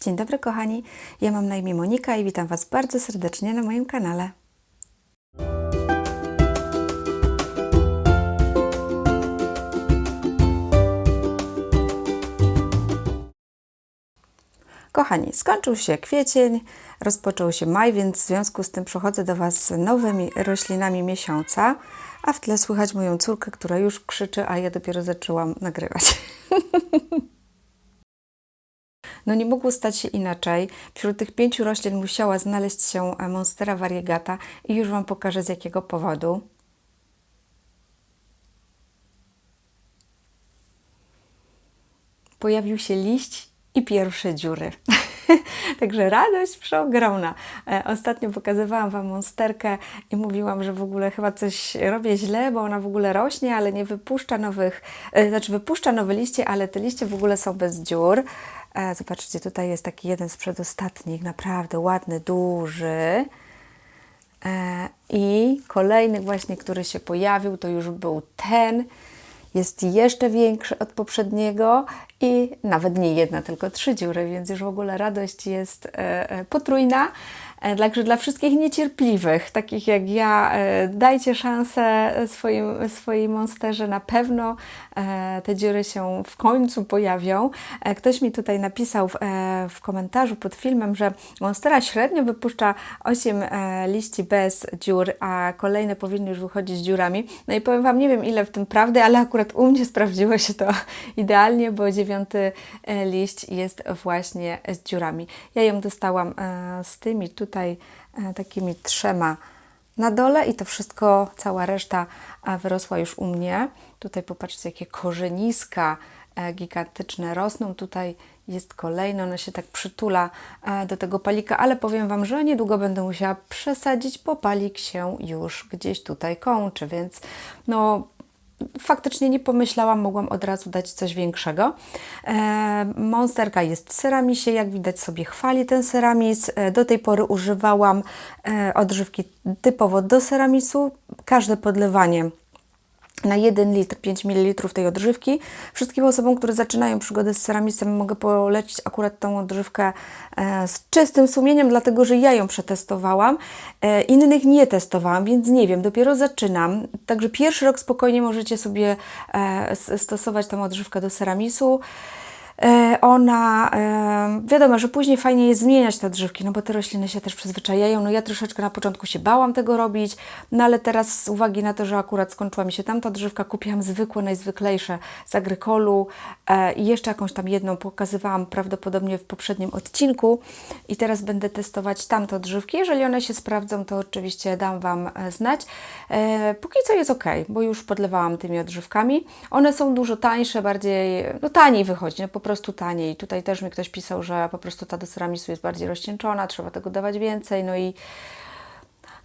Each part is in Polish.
Dzień dobry kochani, ja mam na imię Monika i witam Was bardzo serdecznie na moim kanale. Kochani, skończył się kwiecień, rozpoczął się maj, więc w związku z tym przychodzę do Was z nowymi roślinami miesiąca, a w tle słychać moją córkę, która już krzyczy, a ja dopiero zaczęłam nagrywać. No nie mogło stać się inaczej. Wśród tych pięciu roślin musiała znaleźć się e, Monstera variegata i już Wam pokażę z jakiego powodu. Pojawił się liść i pierwsze dziury. Także radość przeogromna. E, Ostatnio pokazywałam Wam monsterkę i mówiłam, że w ogóle chyba coś robię źle, bo ona w ogóle rośnie, ale nie wypuszcza nowych, e, znaczy wypuszcza nowe liście, ale te liście w ogóle są bez dziur. Zobaczcie, tutaj jest taki jeden z przedostatnich, naprawdę ładny, duży. E, I kolejny właśnie, który się pojawił, to już był ten. Jest jeszcze większy od poprzedniego i nawet nie jedna, tylko trzy dziury, więc już w ogóle radość jest e, e, potrójna. E, Także dla wszystkich niecierpliwych, takich jak ja, e, dajcie szansę swoim, swojej monsterze. Na pewno e, te dziury się w końcu pojawią. Ktoś mi tutaj napisał w, w komentarzu pod filmem, że monstera średnio wypuszcza 8 e, liści bez dziur, a kolejne powinny już wychodzić z dziurami. No i powiem Wam, nie wiem ile w tym prawdy, ale akurat u mnie sprawdziło się to idealnie, bo dziewiąty liść jest właśnie z dziurami. Ja ją dostałam z tymi tutaj e, takimi trzema na dole i to wszystko, cała reszta e, wyrosła już u mnie. Tutaj popatrzcie, jakie korzeniska e, gigantyczne rosną. Tutaj jest kolejny, ono się tak przytula do tego palika, ale powiem Wam, że niedługo będę musiała przesadzić, bo palik się już gdzieś tutaj kończy, więc no faktycznie nie pomyślałam, mogłam od razu dać coś większego. E, Monsterka jest w ceramisie, jak widać sobie chwali ten ceramis. E, do tej pory używałam e, odżywki typowo do ceramisu. Każde podlewanie na 1 litr 5 ml tej odżywki. Wszystkim osobom, które zaczynają przygodę z ceramisem, mogę polecić akurat tą odżywkę e, z czystym sumieniem, dlatego że ja ją przetestowałam. E, innych nie testowałam, więc nie wiem, dopiero zaczynam. Także pierwszy rok spokojnie możecie sobie e, stosować tą odżywkę do ceramisu. E, Ona, e, wiadomo, że później fajnie jest zmieniać te odżywki, no bo te rośliny się też przyzwyczajają. No ja troszeczkę na początku się bałam tego robić, no ale teraz z uwagi na to, że akurat skończyła mi się tamta odżywka, kupiłam zwykłe, najzwyklejsze z agrykolu e, i jeszcze jakąś tam jedną pokazywałam prawdopodobnie w poprzednim odcinku i teraz będę testować tamte odżywki. Jeżeli one się sprawdzą, to oczywiście dam Wam znać. Póki co jest ok, bo już podlewałam tymi odżywkami. One są dużo tańsze, bardziej, no taniej wychodzi, no po prostu taniej. Tutaj też mi ktoś pisał, że po prostu ta do ceramisu jest bardziej rozcieńczona, trzeba tego dawać więcej, no i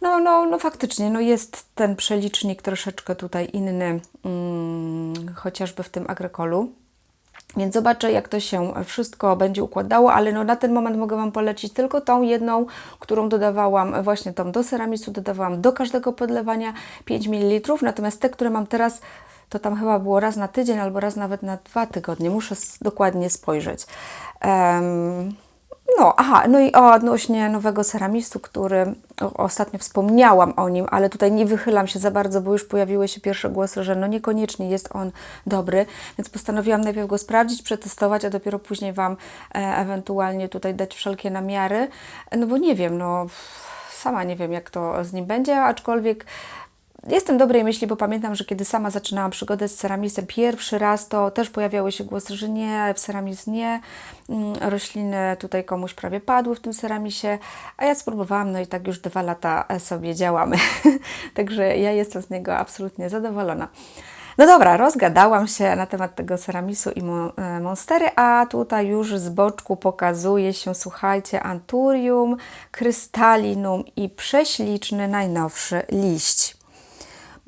no, no, no faktycznie, no jest ten przelicznik troszeczkę tutaj inny, mm, chociażby w tym agrykolu. Więc zobaczę, jak to się wszystko będzie układało, ale no na ten moment mogę Wam polecić tylko tą jedną, którą dodawałam, właśnie tą do ceramisu, dodawałam do każdego podlewania 5 ml, natomiast te, które mam teraz, to tam chyba było raz na tydzień albo raz nawet na dwa tygodnie. Muszę dokładnie spojrzeć. Em, no, aha, no i odnośnie nowego ceramistu, który ostatnio wspomniałam o nim, ale tutaj nie wychylam się za bardzo, bo już pojawiły się pierwsze głosy, że no niekoniecznie jest on dobry, więc postanowiłam najpierw go sprawdzić, przetestować, a dopiero później Wam e, ewentualnie tutaj dać wszelkie namiary, no bo nie wiem, no sama nie wiem jak to z nim będzie, aczkolwiek Jestem dobrej myśli, bo pamiętam, że kiedy sama zaczynałam przygodę z ceramisem pierwszy raz, to też pojawiały się głosy, że nie, ceramis nie, mm, rośliny tutaj komuś prawie padły w tym ceramisie, a ja spróbowałam, no i tak już dwa lata sobie działamy. Także ja jestem z niego absolutnie zadowolona. No dobra, rozgadałam się na temat tego ceramisu i e, monstery, a tutaj już z boczku pokazuje się, słuchajcie, anturium, krystalinum i prześliczny najnowszy liść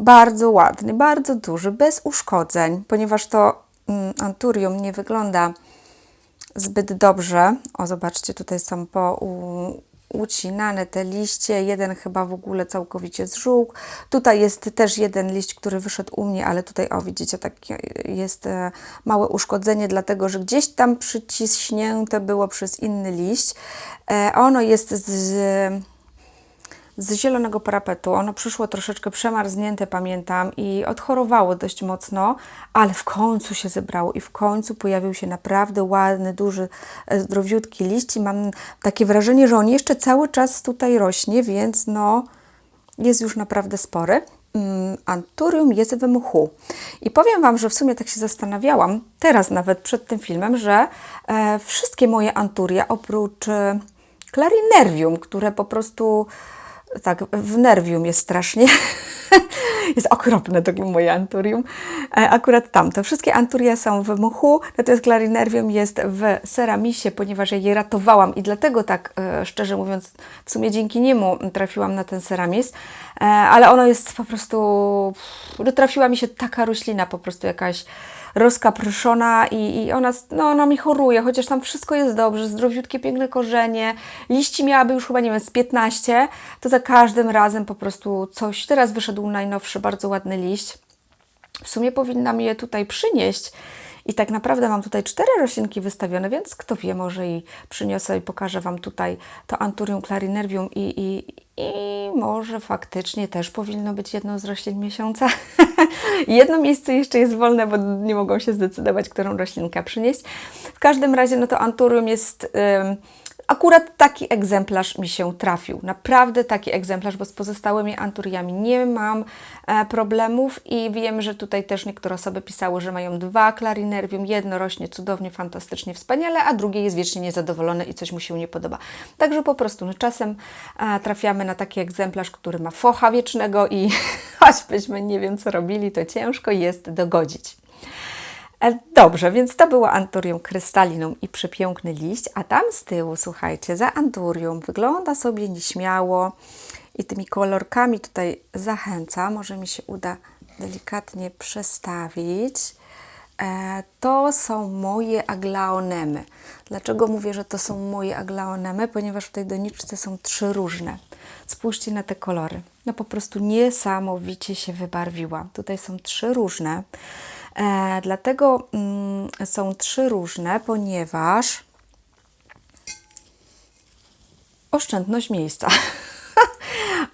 bardzo ładny, bardzo duży, bez uszkodzeń, ponieważ to mm, anturium nie wygląda zbyt dobrze. O, zobaczcie, tutaj są po, ucinane te liście. Jeden chyba w ogóle całkowicie zżółkł. Tutaj jest też jeden liść, który wyszedł u mnie, ale tutaj, o widzicie, takie jest e, małe uszkodzenie, dlatego że gdzieś tam przyciśnięte było przez inny liść. E, ono jest z z zielonego parapetu. Ono przyszło troszeczkę przemarznięte, pamiętam, i odchorowało dość mocno, ale w końcu się zebrało i w końcu pojawił się naprawdę ładny, duży, e, zdrowiutki liść i mam takie wrażenie, że on jeszcze cały czas tutaj rośnie, więc no jest już naprawdę spory. Mm, Anturium jest w mchu. I powiem Wam, że w sumie tak się zastanawiałam, teraz nawet przed tym filmem, że e, wszystkie moje anturia oprócz e, clarinervium, które po prostu tak, w nerwium jest strasznie. jest okropne to moje anturium. E, akurat tam. To wszystkie anturia są w mchu, natomiast clarinervium jest w ceramisie, ponieważ ja je ratowałam i dlatego tak, e, szczerze mówiąc, w sumie dzięki niemu trafiłam na ten ceramis. E, ale ono jest po prostu... No, trafiła mi się taka roślina, po prostu jakaś rozkapryszona i, i ona, no, ona mi choruje, chociaż tam wszystko jest dobrze, zdrowiutkie, piękne korzenie, liści miałaby już chyba, nie wiem, z 15, to za każdym razem po prostu coś, teraz wyszedł najnowszy, bardzo ładny liść, w sumie powinnam je tutaj przynieść, i tak naprawdę mam tutaj cztery roślinki wystawione, więc kto wie, może i przyniosę i pokażę Wam tutaj to Anturium clarinervium i, i, i może faktycznie też powinno być jedną z roślin miesiąca. Jedno miejsce jeszcze jest wolne, bo nie mogą się zdecydować, którą roślinkę przynieść. W każdym razie, no to Anturium jest... Yy, Akurat taki egzemplarz mi się trafił. Naprawdę taki egzemplarz, bo z pozostałymi anturiami nie mam e, problemów i wiem, że tutaj też niektóre osoby pisały, że mają dwa clarinervium. Jedno rośnie cudownie, fantastycznie, wspaniale, a drugie jest wiecznie niezadowolone i coś mu się nie podoba. Także po prostu no, czasem e, trafiamy na taki egzemplarz, który ma focha wiecznego i choćbyśmy nie wiem co robili, to ciężko jest dogodzić. E, dobrze, więc to było Anturium krystalinum i przepiękny liść, a tam z tyłu, słuchajcie, za Anturium wygląda sobie nieśmiało i tymi kolorkami tutaj zachęca, może mi się uda delikatnie przestawić. E, to są moje aglaonemy. Dlaczego mówię, że to są moje aglaonemy? Ponieważ w tej doniczce są trzy różne. Spójrzcie na te kolory. No po prostu niesamowicie się wybarwiła. Tutaj są trzy różne. E, dlatego mm, są trzy różne, ponieważ oszczędność miejsca.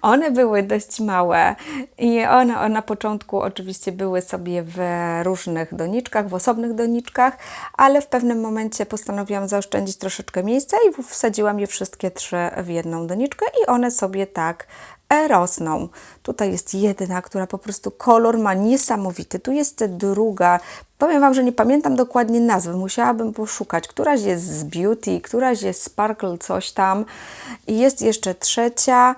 One były dość małe i one na początku oczywiście były sobie w różnych doniczkach, w osobnych doniczkach, ale w pewnym momencie postanowiłam zaoszczędzić troszeczkę miejsca i wsadziłam je wszystkie trzy w jedną doniczkę i one sobie tak rosną. Tutaj jest jedna, która po prostu kolor ma niesamowity. Tu jest druga. Powiem Wam, że nie pamiętam dokładnie nazwy. Musiałabym poszukać. Któraś jest z Beauty, któraś jest Sparkle coś tam. I jest jeszcze trzecia.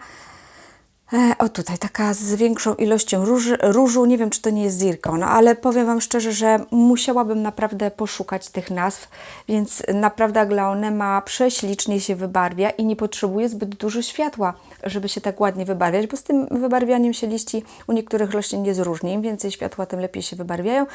E, o tutaj, taka z większą ilością róży, różu, nie wiem czy to nie jest zirkon, ale powiem Wam szczerze, że musiałabym naprawdę poszukać tych nazw, więc naprawdę Aglaonema prześlicznie się wybarwia i nie potrzebuje zbyt dużo światła, żeby się tak ładnie wybarwiać, bo z tym wybarwianiem się liści u niektórych roślin jest różnie, im więcej światła, tym lepiej się wybarwiają,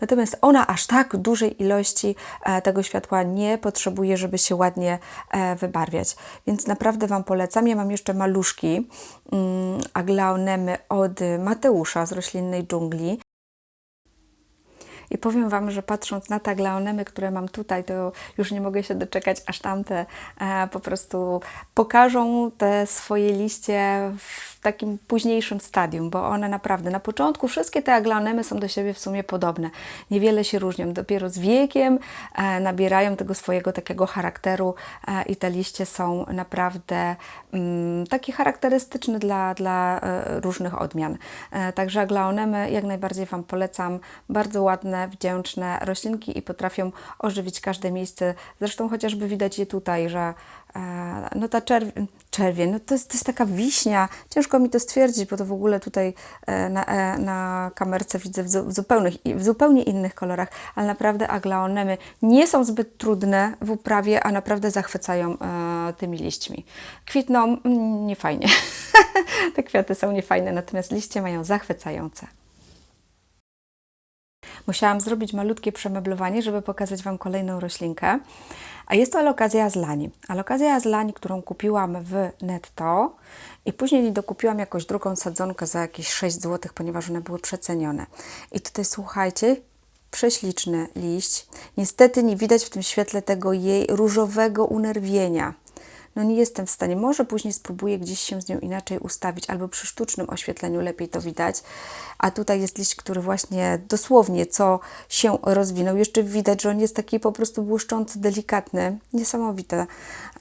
natomiast ona aż tak dużej ilości e, tego światła nie potrzebuje, żeby się ładnie e, wybarwiać, więc naprawdę Wam polecam. Ja mam jeszcze maluszki, mm, aglaonemy od Mateusza z roślinnej dżungli. I powiem Wam, że patrząc na te aglaonemy, które mam tutaj, to już nie mogę się doczekać, aż tamte e, po prostu pokażą te swoje liście w takim późniejszym stadium, bo one naprawdę na początku wszystkie te aglaonemy są do siebie w sumie podobne. Niewiele się różnią. Dopiero z wiekiem e, nabierają tego swojego takiego charakteru e, i te liście są naprawdę mm, takie charakterystyczne dla, dla e, różnych odmian. E, także aglaonemy jak najbardziej Wam polecam. Bardzo ładne, wdzięczne roślinki i potrafią ożywić każde miejsce. Zresztą chociażby widać je tutaj, że E, no ta czerw czerwień, no to jest, to jest taka wiśnia. Ciężko mi to stwierdzić, bo to w ogóle tutaj e, na, e, na kamerce widzę w, w, zupełnych, w zupełnie innych kolorach, ale naprawdę aglaonemy nie są zbyt trudne w uprawie, a naprawdę zachwycają tymi liśćmi. Kwitną mm, niefajnie. Te kwiaty są niefajne, natomiast liście mają zachwycające. Musiałam zrobić malutkie przemeblowanie, żeby pokazać Wam kolejną roślinkę. A jest to alokazja azlani. Alokazja azlani, którą kupiłam w netto i później dokupiłam jakąś drugą sadzonkę za jakieś 6 zł, ponieważ one były przecenione. I tutaj słuchajcie, prześliczny liść. Niestety nie widać w tym świetle tego jej różowego unerwienia. No nie jestem w stanie, może później spróbuję gdzieś się z nią inaczej ustawić, albo przy sztucznym oświetleniu lepiej to widać. A tutaj jest liść, który właśnie dosłownie co się rozwinął. Jeszcze widać, że on jest taki po prostu błyszczący, delikatny. Niesamowite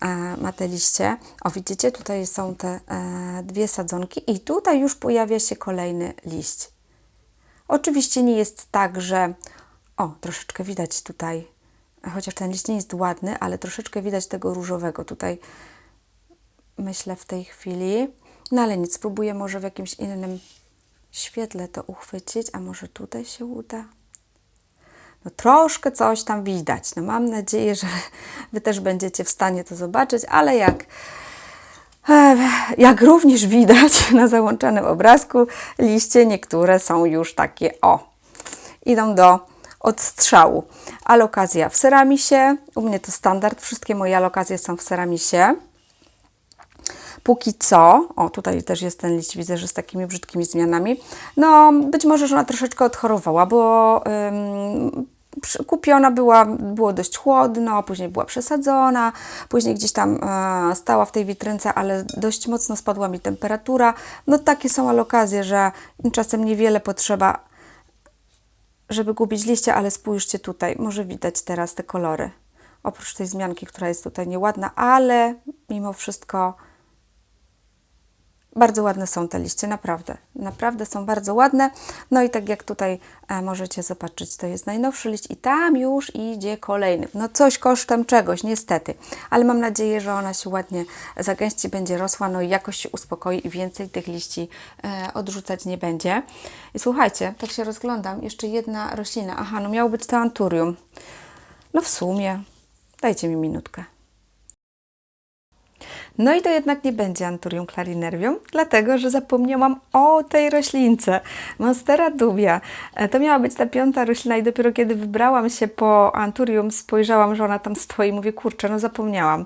e, ma te liście. O, widzicie, tutaj są te e, dwie sadzonki i tutaj już pojawia się kolejny liść. Oczywiście nie jest tak, że o, troszeczkę widać tutaj, chociaż ten liść nie jest ładny, ale troszeczkę widać tego różowego tutaj, myślę w tej chwili. No ale nic, spróbuję może w jakimś innym świetle to uchwycić, a może tutaj się uda? No troszkę coś tam widać. No mam nadzieję, że Wy też będziecie w stanie to zobaczyć, ale jak E, Jak również widać na załączonym obrazku, liście niektóre są już takie o, idą do odstrzału. Alokazja w ceramisie, u mnie to standard, wszystkie moje alokazje są w ceramisie. Póki co, o tutaj też jest ten liść, widzę, że z takimi brzydkimi zmianami. No, być może, że ona troszeczkę odchorowała, bo ym, kupiona była, było dość chłodno, później była przesadzona, później gdzieś tam e, stała w tej witrynce, ale dość mocno spadła mi temperatura. No takie są alokazje, że czasem niewiele potrzeba, żeby gubić liście, ale spójrzcie tutaj, może widać teraz te kolory. Oprócz tej zmianki, która jest tutaj nieładna, ale mimo wszystko bardzo ładne są te liście, naprawdę. Naprawdę są bardzo ładne. No i tak jak tutaj e, możecie zobaczyć, to jest najnowszy liść i tam już idzie kolejny. No coś kosztem czegoś, niestety. Ale mam nadzieję, że ona się ładnie zagęści, będzie rosła, no i jakoś się uspokoi i więcej tych liści e, odrzucać nie będzie. I słuchajcie, tak się rozglądam, jeszcze jedna roślina. Aha, no miało być to anturium. No w sumie, dajcie mi minutkę. No i to jednak nie będzie Anturium clarinervium, dlatego że zapomniałam o tej roślince. Monstera dubia. E, To miała być ta piąta roślina i dopiero kiedy wybrałam się po Anturium, spojrzałam, że ona tam stoi i mówię, kurczę, no zapomniałam.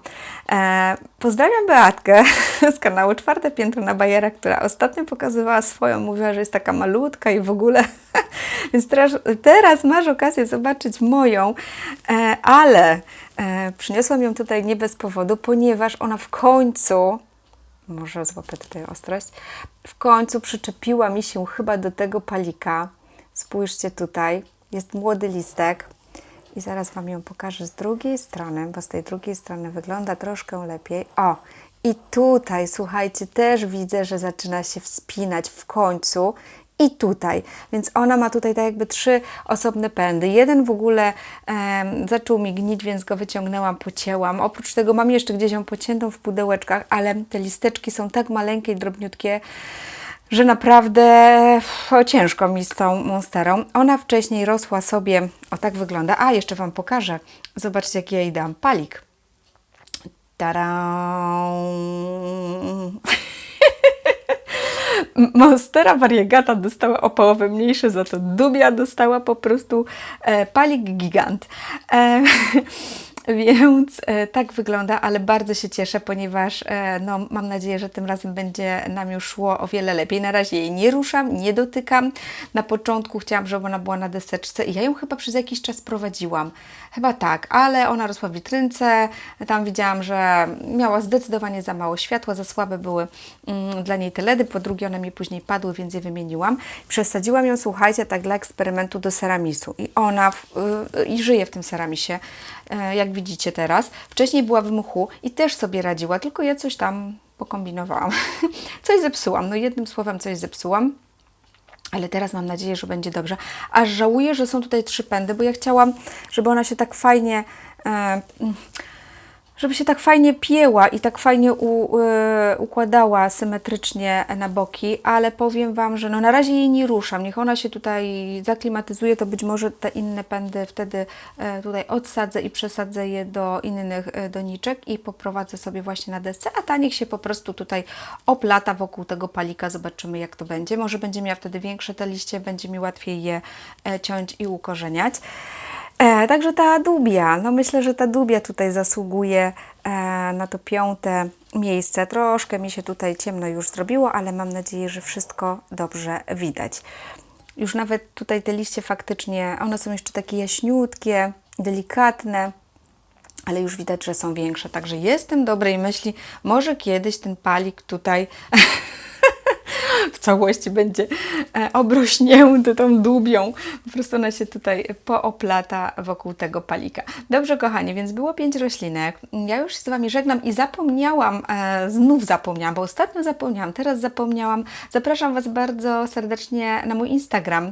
E, pozdrawiam Beatkę z kanału Czwarte Piętro na Bajera, która ostatnio pokazywała swoją, mówiła, że jest taka malutka i w ogóle. Więc teraz, teraz masz okazję zobaczyć moją, e, ale e, przyniosłam ją tutaj nie bez powodu, ponieważ ona w końcu, może złapę tutaj ostrość, w końcu przyczepiła mi się chyba do tego palika. Spójrzcie tutaj, jest młody listek. I zaraz Wam ją pokażę z drugiej strony, bo z tej drugiej strony wygląda troszkę lepiej. O, i tutaj, słuchajcie, też widzę, że zaczyna się wspinać w końcu. I tutaj, więc ona ma tutaj tak jakby trzy osobne pędy. Jeden w ogóle zaczął mi gnić, więc go wyciągnęłam, pocięłam. Oprócz tego mam jeszcze gdzieś ją pociętą w pudełeczkach, ale te listeczki są tak maleńkie i drobniutkie, że naprawdę ciężko mi z tą monsterą. Ona wcześniej rosła sobie, o tak wygląda. A, jeszcze Wam pokażę. Zobaczcie, jaki ja jej dam palik. Tadam! Monstera variegata dostała o połowę mniejsze, za to Dubia dostała po prostu e, palik gigant. E, więc e, tak wygląda, ale bardzo się cieszę, ponieważ e, no, mam nadzieję, że tym razem będzie nam już szło o wiele lepiej. Na razie jej nie ruszam, nie dotykam. Na początku chciałam, żeby ona była na deseczce i ja ją chyba przez jakiś czas prowadziłam. Chyba tak, ale ona rosła w witrynce. Tam widziałam, że miała zdecydowanie za mało światła, za słabe były mm, dla niej te LEDy. Po drugie, one mi później padły, więc je wymieniłam. Przesadziłam ją, słuchajcie, tak dla eksperymentu do ceramisu. I ona w, y, i żyje w tym ceramisie, e, jak widzicie teraz. Wcześniej była w mchu i też sobie radziła, tylko ja coś tam pokombinowałam. coś zepsułam, no jednym słowem coś zepsułam. Ale teraz mam nadzieję, że będzie dobrze. Aż żałuję, że są tutaj trzy pędy, bo ja chciałam, żeby ona się tak fajnie. E, żeby się tak fajnie pięła i tak fajnie u, e, układała symetrycznie na boki, ale powiem Wam, że no na razie jej nie ruszam. Niech ona się tutaj zaklimatyzuje, to być może te inne pędy wtedy e, tutaj odsadzę i przesadzę je do innych e, doniczek i poprowadzę sobie właśnie na desce, a ta niech się po prostu tutaj oplata wokół tego palika. Zobaczymy jak to będzie. Może będzie miała wtedy większe te liście, będzie mi łatwiej je e, ciąć i ukorzeniać. E, także ta dubia, no myślę, że ta dubia tutaj zasługuje e, na to piąte miejsce. Troszkę mi się tutaj ciemno już zrobiło, ale mam nadzieję, że wszystko dobrze widać. Już nawet tutaj te liście faktycznie, one są jeszcze takie jaśniutkie, delikatne, ale już widać, że są większe. Także jestem dobrej myśli, może kiedyś ten palik tutaj w całości będzie e, obrośnięty tą dubią. Po prostu ona się tutaj pooplata wokół tego palika. Dobrze, kochani, więc było pięć roślinek. Ja już z Wami żegnam i zapomniałam, e, znów zapomniałam, bo ostatnio zapomniałam, teraz zapomniałam. Zapraszam Was bardzo serdecznie na mój Instagram.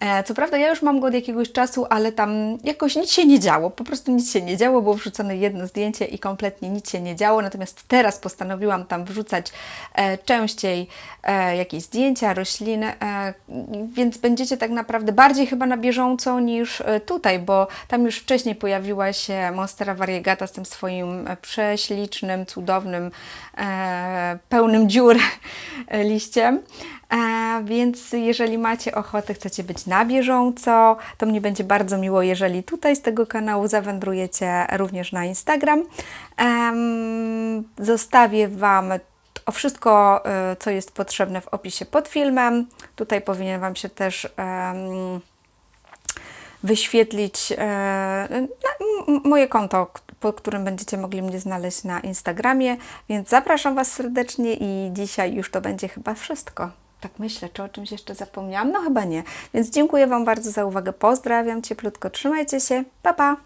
E, co prawda ja już mam go od jakiegoś czasu, ale tam jakoś nic się nie działo. Po prostu nic się nie działo, było wrzucone jedno zdjęcie i kompletnie nic się nie działo. Natomiast teraz postanowiłam tam wrzucać częściej e, jakieś zdjęcia, rośliny, e, więc będziecie tak naprawdę bardziej chyba na bieżąco niż e, tutaj, bo tam już wcześniej pojawiła się Monstera variegata z tym swoim e, prześlicznym, cudownym, pełnym dziur liściem. Więc jeżeli macie ochotę, chcecie być na bieżąco, to mnie będzie bardzo miło, jeżeli tutaj z tego kanału zawędrujecie również na Instagram. Zostawię Wam o wszystko, y, co jest potrzebne w opisie pod filmem. Tutaj powinien Wam się też wyświetlić e, moje konto, po którym będziecie mogli mnie znaleźć na Instagramie. Więc zapraszam Was serdecznie i dzisiaj już to będzie chyba wszystko. Tak myślę, czy o czymś jeszcze zapomniałam? No chyba nie. Więc dziękuję Wam bardzo za uwagę. Pozdrawiam cieplutko, trzymajcie się. Pa, pa!